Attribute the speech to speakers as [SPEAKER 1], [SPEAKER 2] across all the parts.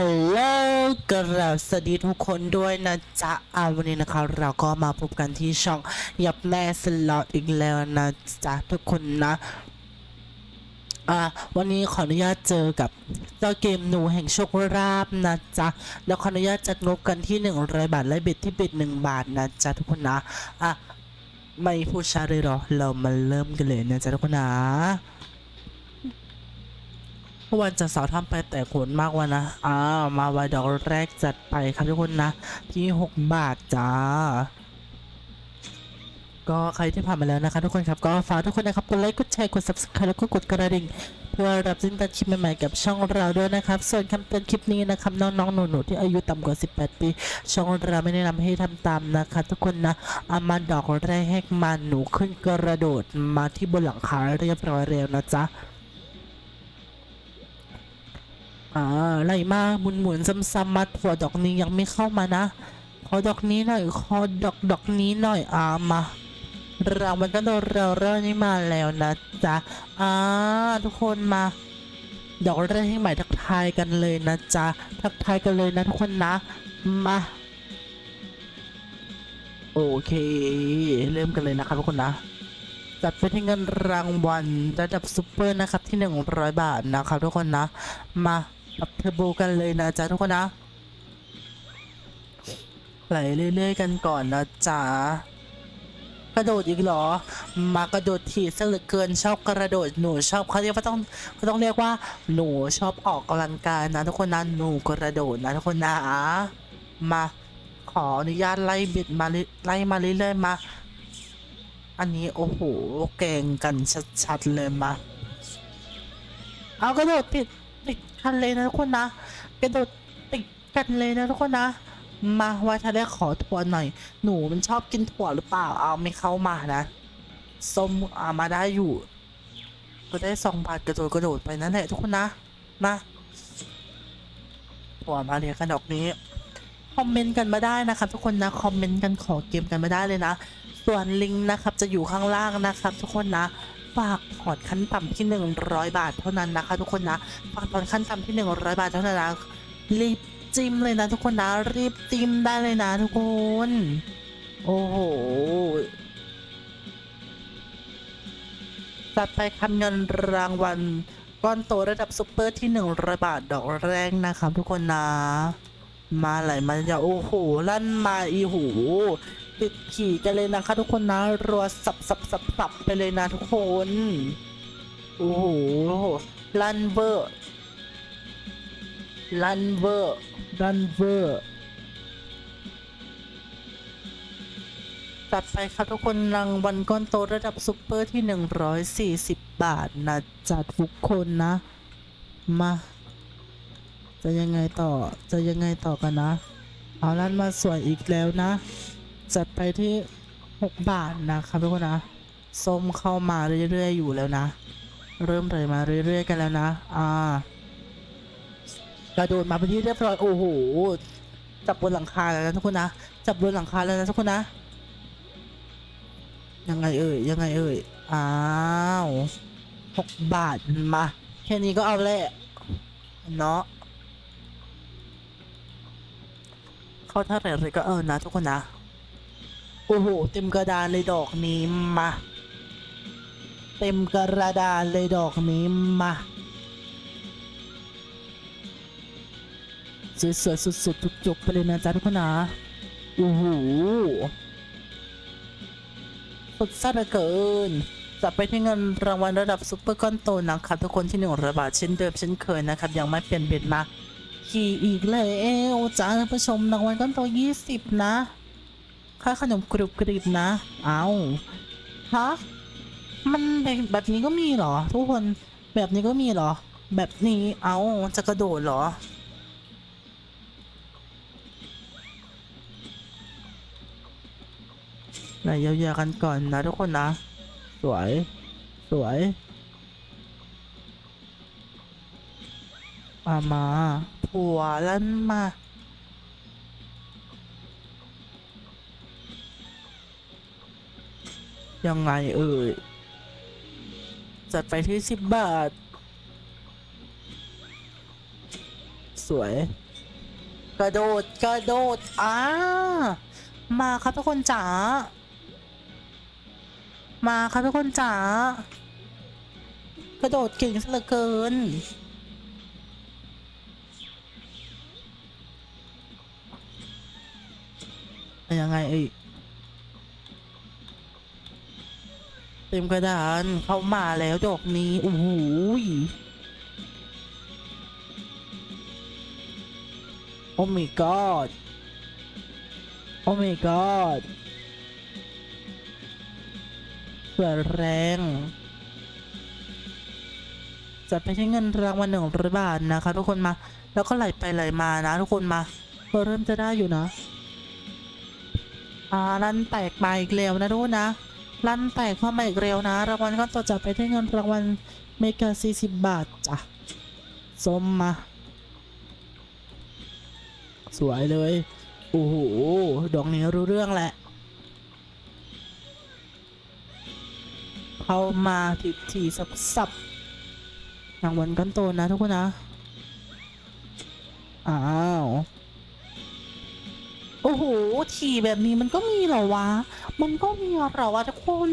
[SPEAKER 1] ฮัลโหลกราบสวัสดีทุกคนด้วยนะจ๊ะอาวันนี้นะคะ เราก็มาพบกันที่ช่องยับแม่สล็อตอีกแล้วนะจ๊ะทุกคนนะ อ่า วันนี้ขออนุญาตเจอกับเจ้าเกมหนูแห่งโชคลาภนะจ๊ะ แล้วขออนุญาตจัดงบกันที่100บาทและเบ็ดที่เบ็ด1บาทนะจ๊ะทุกคนนะ อะ ไม่พูดช้าเลยหรอ เรามาเริ่มกันเลยนะจ๊ะทุกคนนะ เมื่อวันจะสาวทำไปแต่ขนมากวันนะอ่ามาไวดอกแรกจัดไปครับทุกคนนะที่ 6 บาทจ้าก็ใครที่ผ่านมาแล้วนะคะทุกคนครับก็ฝากทุกคนนะครับกดไลค์กดแชร์กด subscribe แล้วก็กดกระดิ่ง เพื่อรับสินตัดคลิปใหม่ๆกับช่องเราด้วยนะครับ ส่วนคำเตือนคลิปนี้นะครับน้องๆหนูๆที่อายุต่ำกว่า 18 ปี ช่องเราไม่แนะนำให้ทำตามนะคะทุกคนนะอามาดอกแรกให้มาหนูขึ้นกระโดดมาที่บนหลังคาเรียบร้อยแล้วนะจ๊ะ อ่าไล่มาหมุนหมุนซ้ำๆมาถั่วดอกนี้ยังไม่เข้ามานะ ขอดอกนี้หน่อยขอดอกดอกนี้หน่อยอ่ามาเรางวัลก็โดนเราเริ่มนี่มาแล้วนะจ๊ะอ่าทุกคนมาดอกแรกให้ใหม่ทักทายกันเลยนะจ๊ะทักทายกันเลยนะทุกคนนะ มาโอเค เริ่มกันเลยนะครับทุกคนนะจัดไปที่เงินรางวัลระดับซูเปอร์นะครับที่ 100 บาทนะครับทุกคนนะ มา ปรับเทอร์โบกันเลยนะจ๊ะทุกคนนะไหลเรื่อยๆกันก่อนนะจ๊ะกระโดดอีกเหรอ มากระโดดถีบซะเหลือเกินชอบกระโดดหนูชอบเขาเรียกว่าต้องเขาต้องเรียกว่า หนูชอบออกกำลังกายนะทุกคนนะหนูกระโดดนะทุกคนนะมาขออนุญาตไล่บิดมาไล่มาเรื่อยๆมา อันนี้โอ้โหแกงกันชัดๆเลยมา เอากระโดดติด ติดกันเลยนะทุกคนนะกระโดดติดกันเลยนะทุกคนนะ มาว่าถ้าได้ขอถั่วหน่อย หนูมันชอบกินถั่วหรือเปล่าเอาไม่เข้ามานะส้มอามาได้อยู่ ก็ได้สองบาทกระโดดกระโดดไปนั่นแหละทุกคนนะมาถั่วมาเรียกกันดอกนี้คอมเมนต์กันมาได้นะครับทุกคนนะคอมเมนต์กันขอเกมกันมาได้เลยนะ ส่วนลิงก์นะครับจะอยู่ข้างล่างนะครับทุกคนนะ ฝากถอนขั้นต่ำที่ 100 บาทเท่านั้นนะคะ ทุกคนนะฝากถอนขั้นต่ำที่ 100 บาทเท่านั้นนะรีบจิ้มเลยนะทุกคนนะรีบจิ้มได้เลยนะทุกคน โอ้โหจัดไปคำเงินรางวัลก้อนโตระดับซุปเปอร์ที่ 100 บาทดอกแรกนะครับ ทุกคนนะ มาไหลมาจะโอ้โหลั่นมาอีหู ติดขี่กันเลยนะคะทุกคนนะรัวสับสับสับสับไปเลยนะทุกคน โอ้โหลั่นเวอร์ลั่นเวอร์ลั่นเวอร์ตัดไปครับทุกคนรางวัลก้อนโตระดับซุปเปอร์ที่ 140 บาทนะจัดทุกคนนะ มา จะยังไงต่อจะยังไงต่อกันนะ เอาลั่นมาสวยอีกแล้วนะ จัดไปที่ 6 บาทนะครับทุกคนนะส้มเข้ามาเรื่อยๆอยู่แล้วนะ เริ่มเลยมาเรื่อยๆกันแล้วนะ อ่ากระโดดมาเป็นที่เรียบร้อยโอ้โหจับบนหลังคาแล้วนะทุกคนนะจับบนหลังคาแล้วนะทุกคนนะยังไงเอ่ยยังไงเอ่ยอ้าวหกบาทมาแค่นี้ก็เอาแหละเนาะเข้าเท่าไหร่เลยก็เออนะทุกคนนะ โอ้โห เต็มกระดานเลยดอกนี้มา เต็มกระดานเลยดอกนี้มาสวยๆสุดๆจุกๆไปเลยนะจ๊ะทุกคนนะโอ้โหสุดซ่าเหลือเกินจับไปที่เงินรางวัลระดับซุปเปอร์ก้อนโตนะครับทุกคนที่หนึ่งร้อยบาทเช่นเดิมเช่นเคยนะครับ ยังไม่เปลี่ยนเบ็ดมาขี่อีกแล้วจ้าท่านผู้ชมรางวัลก้อนโตยี่สิบนะ ค่าขนมกรุบกริบนะ เอาฮะมันแบบแบบนี้ก็มีเหรอ ทุกคนแบบนี้ก็มีเหรอ แบบนี้เอาจะกระโดดเหรอไหนยาวๆกันก่อนนะทุกคนนะ สวย สวยมามาผัวลั่นมา ยังไงเอ่ย จัดไปที่สิบบาท สวย กระโดด กระโดดอ่ามาครับทุกคนจ๋า มาครับทุกคนจ๋า กระโดดเก่งเหลือเกินเป็นยังไงเอ้ย ต็มกระดานเข้ามาแล้วดอกนี้โอ้โหโอ้ my god โอ้ my god เปิดแรงจะไปใช้เงินรางวัลหนึ่งร้อยบาทนะคะทุกคนมา แล้วก็ไหลไปไหลมานะ ทุกคนมาก็เริ่มจะได้อยู่นะอ่าลั่นแตกมาอีกแล้วนะทุกคนนะ ลั่นแตกเข้ามาอีกแล้วนะ รางวัลก็ต่อจากไปได้เงินรางวัลเมกาสี่สิบบาทจ้ะสมมา สวยเลย โอ้โห ดอกนี้รู้เรื่องแหละ เข้ามาทีทีสับสับรางวัลกันโตนะทุกคนนะ อ้าว โอ้โห ถี่แบบนี้มันก็มีเหรอวะ มันก็มีเหรอวะทุกคน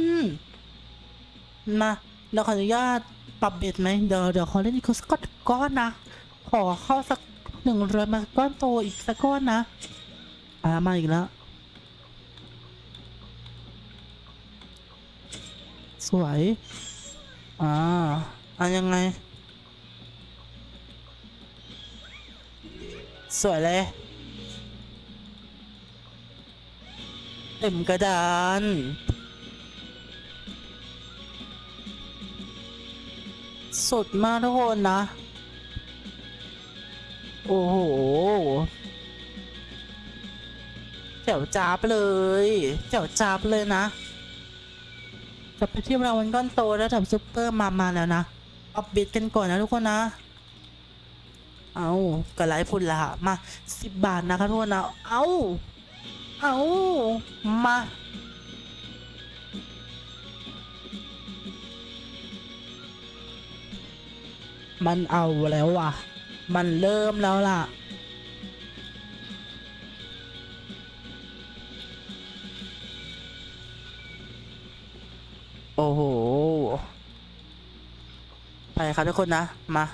[SPEAKER 1] มาเราขออนุญาตปรับเบ็ดไหมเดี๋ยวเดี๋ยวขอเล่นอีกสักก้อนนะ ขอเข้าสักหนึ่งร้อยมาก้อนโตอีกสักก้อนนะอ่ามาอีกแล้วสวย อ่าอะยังไง สวยเลย เต็มกระดานสุดมากทุกคนนะ โอ้โหแจ๋วจ้าบเลยแจ๋วจ้าบเลยนะจะไปที่รางวัลก้อนโตระดับซุปเปอร์มามาแล้วนะอัปเดตกันก่อนนะทุกคนนะ เอากระไรพุ่นละมาสิบบาทนะคะทุกคนนะเอา เอามา มันเอาแล้วว่ะ มันเริ่มแล้วล่ะ โอ้โห ไปครับทุกคนนะ มา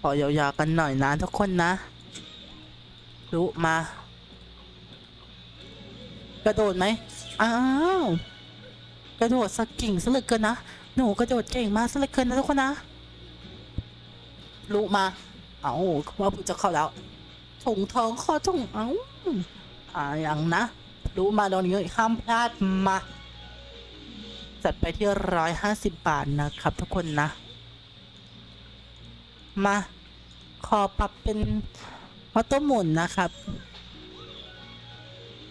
[SPEAKER 1] ขอยาวๆกันหน่อยนะทุกคนนะ รู้มา กระโดดไหมอ้าว กระโดดสกกิ่งสลึกเกินนะ หนูกระโดดเก่งมากสลึกเกินนะทุกคนนะรู้มา เอาว่าผมจะเข้าแล้วถุงทองข้อถุงเอาอ่าอย่างนะรู้มาตอนนี้ห้ามพลาดมาจัดไปที่ร้อยห้าสิบบาทนะครับทุกคนนะ มา ขอปรับเป็นออโต้หมุนนะครับ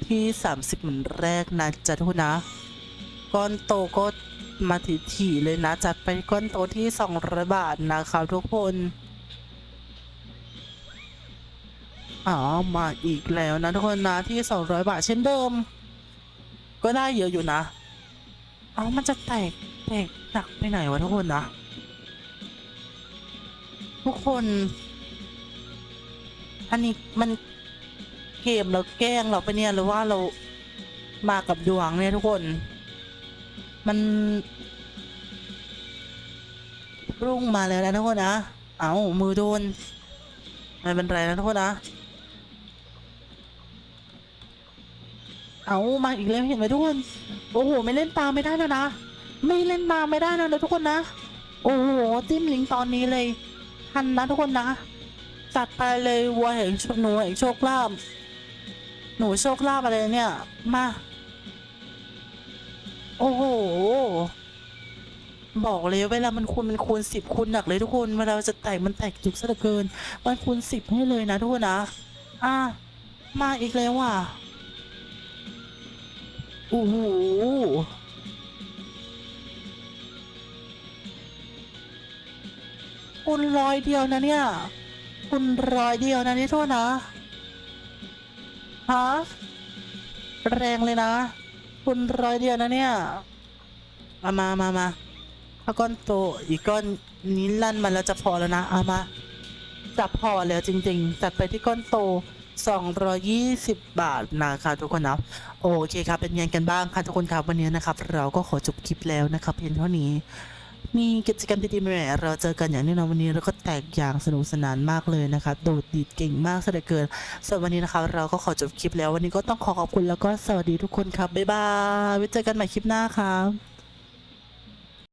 [SPEAKER 1] ที่ 30หมุนแรกนะจ๊ะทุกคนนะ ก้อนโตก็มาถี่ๆเลยนะ จัดไปก้อนโตที่200บาทนะครับทุกคนอ๋อมาอีกแล้วนะทุกคนนะที่ 200 บาทเช่นเดิม ก็ได้เยอะอยู่นะเอามันจะแตกแตกหนักไปไหนวะทุกคนนะ ทุกคน อันนี้มัน เกมเราแกล้งเราไปเนี่ยหรือว่าเรามากับดวงเนี่ยทุกคน มันรุ่งมาแล้วนะทุกคนนะเอามือโดนไม่เป็นไรนะทุกคนนะเอามาอีกแล้วเห็นไหมทุกคนโอ้โหไม่เล่นตาไม่ได้แล้วนะไม่เล่นตาไม่ได้แล้วนะทุกคนนะ โอ้โหจิ้มลิงตอนนี้เลยทันนะทุกคนนะจัดไปเลยวัวแห่งโชหนูแห่งโชคลาภ หนูโชคลาภอะไรเนี่ย มา โอ้โห บอกเลยเวลามันคูณมันคูณสิบคูณหนักเลยทุกคน เวลาจะแตกมันแตกจุกซะเหลือเกิน มันคูณสิบให้เลยนะทุกคนนะ อะ มาอีกแล้วว่ะ โอ้โหคุณร้อยเดียวนะเนี่ย คุณร้อยเดียวนะนี่โทษนะ ฮะ แรงเลยนะ คุณร้อยเดียวนะเนี่ยมามามามาถ้าก้อนโตอีกก้อนนี้ลั่นมาแล้วจะพอแล้วนะเอามาจะพอแล้วจริง ๆ จัดไปที่ก้อนโต 220 บาทนะคะทุกคนนะโอเคครับเป็นยังไงกันบ้างคะทุกคนครับวันนี้นะครับ เราก็ขอจบคลิปแล้วนะครับเพียงเท่านี้ มีกิจกรรมดีๆใหม่ๆเราเจอกันอย่างแน่นอนวันนี้เราก็แตกอย่างสนุกสนานมากเลยนะคะโดดดีดเก่งมากเสียเหลือเกินส่วนวันนี้นะคะเราก็ขอจบคลิปแล้ววันนี้ก็ต้องขอขอบคุณแล้วก็สวัสดีทุกคนครับบ๊ายบายไว้เจอกันใหม่คลิปหน้าครับ